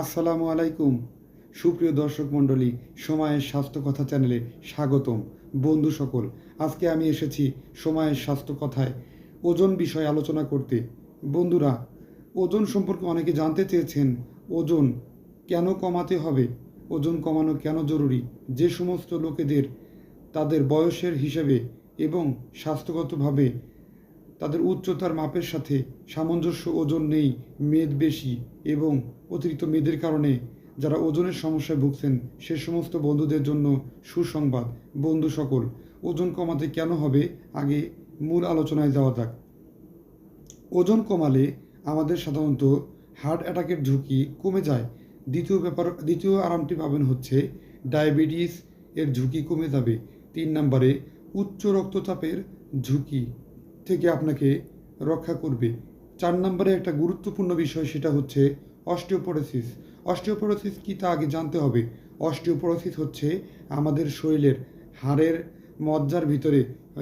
আসসালামু আলাইকুম। সুপ্রিয় দর্শক মণ্ডলী, সময়ের স্বাস্থ্য কথা চ্যানেলে স্বাগতম। বন্ধু সকল, আজকে আমি এসেছি সময়ের স্বাস্থ্য কথায়, ওজন বিষয়ে আলোচনা করতে। বন্ধুরা, ওজন সম্পর্কে অনেকে জানতে চেয়েছেন, ওজন কেন কমাতে হবে? ওজন কমানো কেন জরুরি? যে সমস্ত লোকেদের, তাদের বয়সের হিসেবে এবং স্বাস্থ্যগতভাবে তাদের উচ্চতার মাপের সাথে সামঞ্জস্য ওজন নেই, মেদ বেশি এবং অতিরিক্ত মেদের কারণে যারা ওজনের সমস্যায় ভুগছেন সে সমস্ত বন্ধুদের জন্য সুসংবাদ। বন্ধু সকল, ওজন কমাতে কেন হবে আগে মূল আলোচনায় যাওয়া যাক। ওজন কমালে আমাদের সাধারণত হার্ট অ্যাটাকের ঝুঁকি কমে যায়। দ্বিতীয় ব্যাপার, দ্বিতীয় আরামটি পাবেন হচ্ছে ডায়াবেটিস এর ঝুঁকি কমে যাবে। তিন নম্বরে, উচ্চ রক্তচাপের ঝুঁকি। থেকে আপনাকে রক্ষা করবে। চার নম্বরে একটা গুরুত্বপূর্ণ বিষয় সেটা হচ্ছে অস্টিওপোরোসিস। অস্টিওপোরোসিস কী তা আগে জানতে হবে। অস্টিওপোরোসিস হচ্ছে আমাদের শরীরের হাড়ের মজ্জার ভিতরে,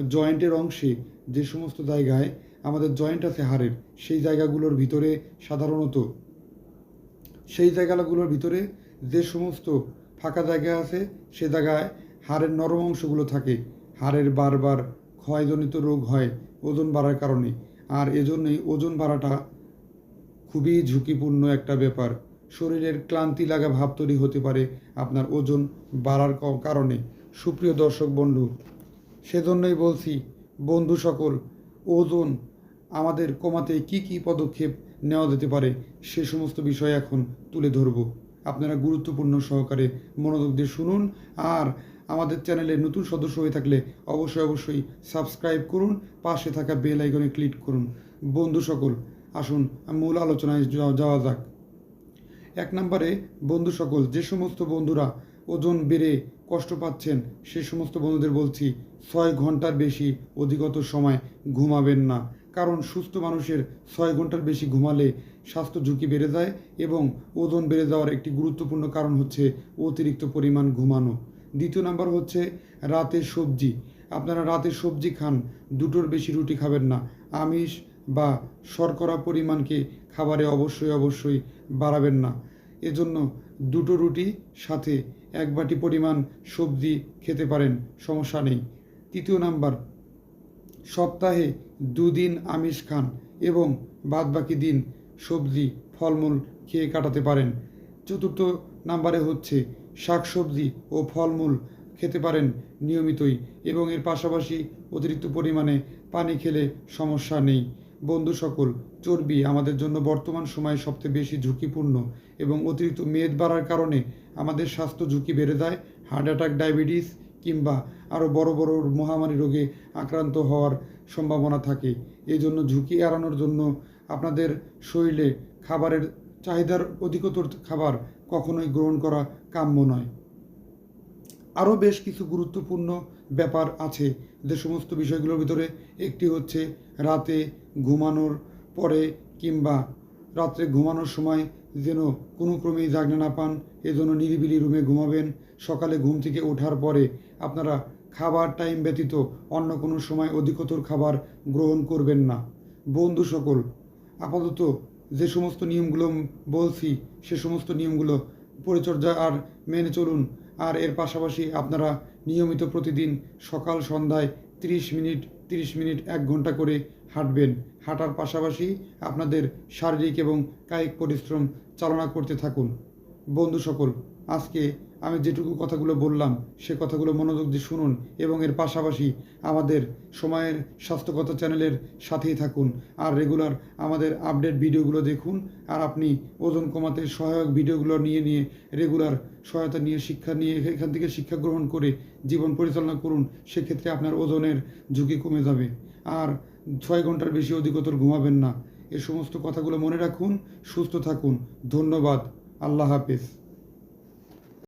জয়েন্টের অংশে যে সমস্ত জায়গায় আমাদের জয়েন্ট আছে হাড়ের, সেই জায়গাগুলোর ভিতরে সাধারণত, সেই জায়গাগুলোর ভিতরে যে সমস্ত ফাঁকা জায়গা আছে, সে জায়গায় হাড়ের নরম অংশগুলো থাকে। হাড়ের বারবার ক্ষয়জনিত রোগ হয় ওজন বাড়ার কারণে। আর এজন্যই ওজন বাড়াটা খুবই ঝুঁকিপূর্ণ একটা ব্যাপার। শরীরের ক্লান্তি লাগা ভাব তৈরি হতে পারে আপনার ওজন বাড়ার কারণে। সুপ্রিয় দর্শক বন্ধু, সেজন্যই বলছি, বন্ধু সকল, ওজন আমাদের কমাতে কি কি পদক্ষেপ নেওয়া যেতে পারে সে সমস্ত বিষয় এখন তুলে ধরব। আপনারা গুরুত্বপূর্ণ সহকারে মনোযোগ দিয়ে শুনুন। আর আমাদের চ্যানেলে নতুন সদস্য হয়ে থাকলে অবশ্যই অবশ্যই সাবস্ক্রাইব করুন, পাশে থাকা বেল আইকনে ক্লিক করুন। বন্ধু সকল, আসুন, মূল আলোচনায় যাওয়া যাক। এক নম্বরে, বন্ধু সকল, যে সমস্ত বন্ধুরা ওজন বেড়ে কষ্ট পাচ্ছেন, সে সমস্ত বন্ধুদের বলছি, ছয় ঘণ্টার বেশি অধিকত সময় ঘুমাবেন না। কারণ সুস্থ মানুষের ছয় ঘণ্টার বেশি ঘুমালে স্বাস্থ্য ঝুঁকি বেড়ে যায় এবং ওজন বেড়ে যাওয়ার একটি গুরুত্বপূর্ণ কারণ হচ্ছে অতিরিক্ত পরিমাণ ঘুমানো। দ্বিতীয় নাম্বার হচ্ছে রাতের সবজি। আপনারা রাতে সবজি খান, দুটোর বেশি রুটি খাবেন না। আমিষ বা শর্করা পরিমাণকে খাবারে অবশ্যই অবশ্যই বাড়াবেন না। এজন্য দুটো রুটি সাথে এক বাটি পরিমাণ সবজি খেতে পারেন, সমস্যা নেই। তৃতীয় নাম্বার, সপ্তাহে দুদিন আমিষ খান এবং বাদবাকি দিন সবজি, ফলমূল খেয়ে কাটাতে পারেন। চতুর্থ নাম্বারে হচ্ছে শাকসবজি ও ফলমূল খেতে পারেন নিয়মিতই এবং এর পাশাপাশি অতিরিক্ত পরিমাণে পানি খেলে সমস্যা নেই। বন্ধু সকল, চর্বি আমাদের জন্য বর্তমান সময়ে সবচেয়ে বেশি ঝুঁকিপূর্ণ এবং অতিরিক্ত মেদ বাড়ার কারণে আমাদের স্বাস্থ্য ঝুঁকি বেড়ে যায়। হার্ট অ্যাটাক, ডায়াবেটিস কিংবা আরও বড় বড় মহামারী রোগে আক্রান্ত হওয়ার সম্ভাবনা থাকে। এই জন্য ঝুঁকি এড়ানোর জন্য আপনাদের শরীরে খাবারের চাহিদার অধিকতর খাবার কখনোই গ্রহণ করা কাম্য নয়। আরও বেশ কিছু গুরুত্বপূর্ণ ব্যাপার আছে। যে সমস্ত বিষয়গুলোর ভিতরে একটি হচ্ছে রাতে ঘুমানোর পরে কিংবা রাত্রে ঘুমানোর সময় যেন কোনো ক্রমেই জাগনা না পান, এজন্য নিরিবিলি রুমে ঘুমাবেন। সকালে ঘুম থেকে ওঠার পরে আপনারা খাবার টাইম ব্যতীত অন্য কোনো সময় অধিকতর খাবার গ্রহণ করবেন না। বন্ধু সকল, আপাতত যে সমস্ত নিয়মগুলো বলছি, সে সমস্ত নিয়মগুলো পরিচর্যা আর মেনে চলুন। আর এর পাশাপাশি আপনারা নিয়মিত প্রতিদিন সকাল, সন্ধ্যায় 30 মিনিট 30 মিনিট এক ঘণ্টা করে হাঁটবেন। হাঁটার পাশাপাশি আপনাদের শারীরিক এবং কায়িক পরিশ্রম চালনা করতে থাকুন। বন্ধু সকল, আজকে আমি যেটুকু কথাগুলো বললাম, সে কথাগুলো মনোযোগ দিয়ে শুনুন এবং এর পাশাপাশি আমাদের সময়ের স্বাস্থ্যগত চ্যানেলের সাথেই থাকুন আর রেগুলার আমাদের আপডেট ভিডিওগুলো দেখুন আর আপনি ওজন কমাতে সহায়ক ভিডিওগুলো নিয়ে নিয়ে রেগুলার সহায়তা নিয়ে শিক্ষা নিয়ে এখান থেকে শিক্ষা গ্রহণ করে জীবন পরিচালনা করুন, সেক্ষেত্রে আপনার ওজনের ঝুঁকি কমে যাবে। আর ছয় ঘণ্টার বেশি অধিকতর ঘুমাবেন না। এ সমস্ত কথাগুলো মনে রাখুন, সুস্থ থাকুন। ধন্যবাদ। আল্লাহ হাফেজ।